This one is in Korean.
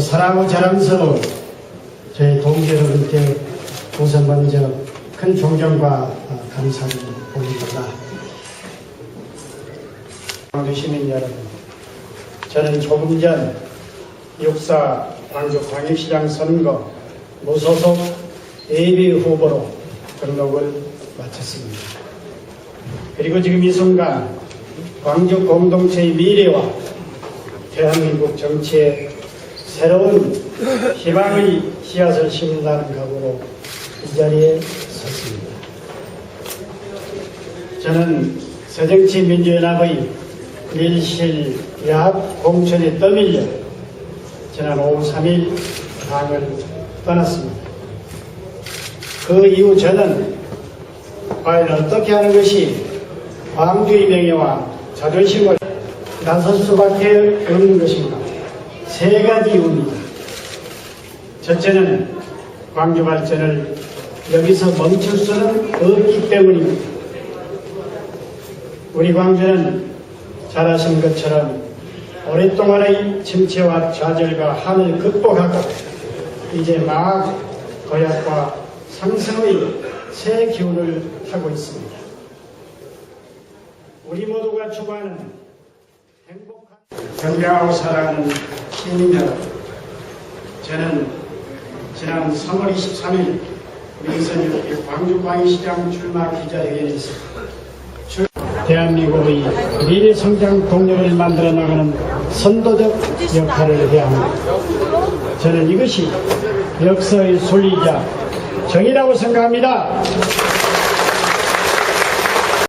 사랑하고 자랑스러운 저희 동지 여러분께 우선 먼저 큰 존경과 어, 감사를 올립니다. 광주 시민 여러분, 저는 조금 전 육사 광주 광역시장 선거 무소속 예비 후보로 등록을 마쳤습니다. 그리고 지금 이 순간 광주 공동체의 미래와 대한민국 정치의 새로운 희망의 씨앗을 심는다는 각오로 이 자리에 섰습니다. 저는 새정치민주연합의 밀실 야합 공천에 떠밀려 지난 오후 3일 당을 떠났습니다. 그 이후 저는 과연 어떻게 하는 것이 광주의 명예와 자존심을 나설 수밖에 없는 것인가? 세 가지 이유입니다. 첫째는 광주 발전을 여기서 멈출 수는 없기 때문입니다. 우리 광주는 잘 아시는 것처럼 오랫동안의 침체와 좌절과 한을 극복하고 이제 막 거약과 상승의 새 기운을 타고 있습니다. 우리 모두가 추구하는 건강하고 사랑하는 시민 여러분 저는 지난 3월 23일 민선 이렇게 광주광역시장 출마 기자회견에서 출- 대한민국의 미래 성장 동력을 만들어 나가는 선도적 역할을 해야 합니다. 저는 이것이 역사의 순리이자 정의라고 생각합니다.